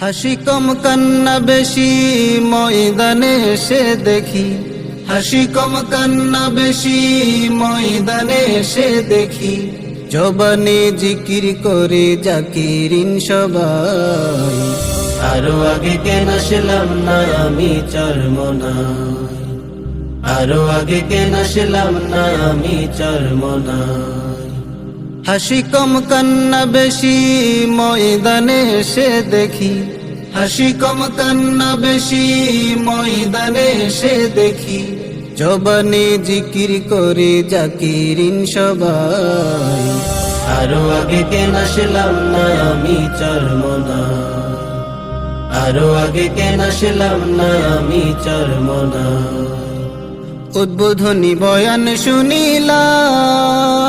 হাসি কম কান্না বেশি, ময়দানে এসে দেখি। হাসি কম কান্না বেশি, ময়দানে এসে দেখি। জবানে জিকির করে জাকিরিন সবাই। আরও আগে কেন আসলাম না আমি চরমনা। আরও আগে কেন আসলাম না আমি চরমনা। হাসি কম কান্না বেশি, ময়দানে এসে দেখি। হাসি কম কান্না বেশি, ময়দানে এসে দেখি। জবানে জিকির করে জাকিরিন সবাই। আরও আগে কেন আসলাম না আমি চরমনা? আরও আগে কেন আসলাম না আমি চরমনা? উদ্বোধনী বয়ান শুনিলাম।